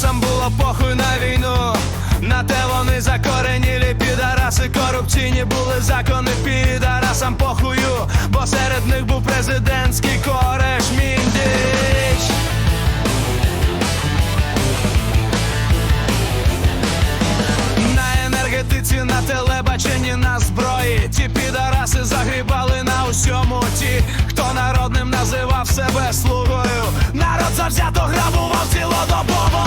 підарасам було похуй на війну, на те вони закоренілі підараси, корупційні були закони підарасам похую, бо серед них був президентський кореш міндіч. На енергетиці, на телебаченні, на зброї. Ті підараси загрібали на усьому ті, хто народним називав себе слуг завзято грабував цілодобово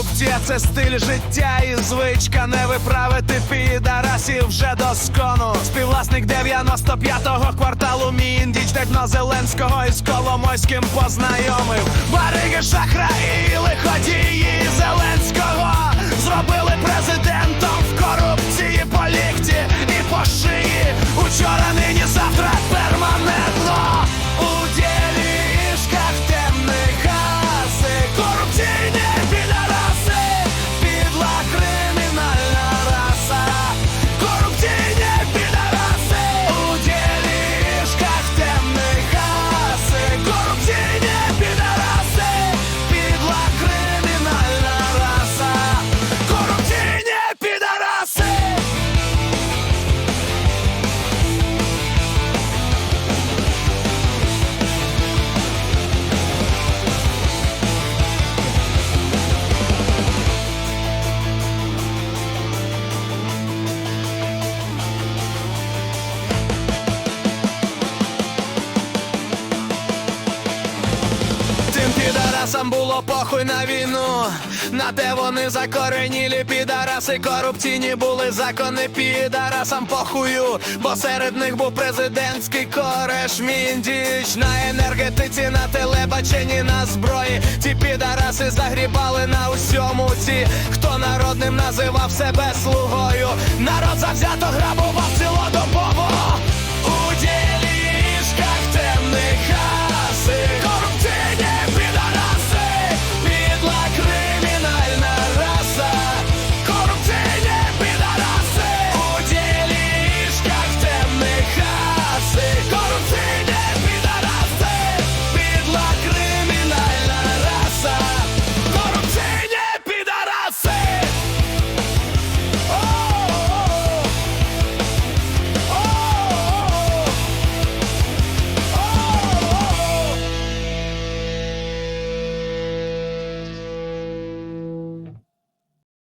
корупція це стиль життя і звичка не виправити підарасів вже до скону. Співвласник 95-го кварталу Міндіч Техно Зеленського із Коломойським познайомив. Бариги шахраї, лиходії Зеленського підарасам було похуй на війну, на те вони закоренілі підараси, корупційні були закони підарасам похую, бо серед них був президентський кореш Міндіч на енергетиці, на телебаченні, на зброї. Ті підараси загрібали на усьому ці, хто народним називав себе слугою. Народ завзято грабував.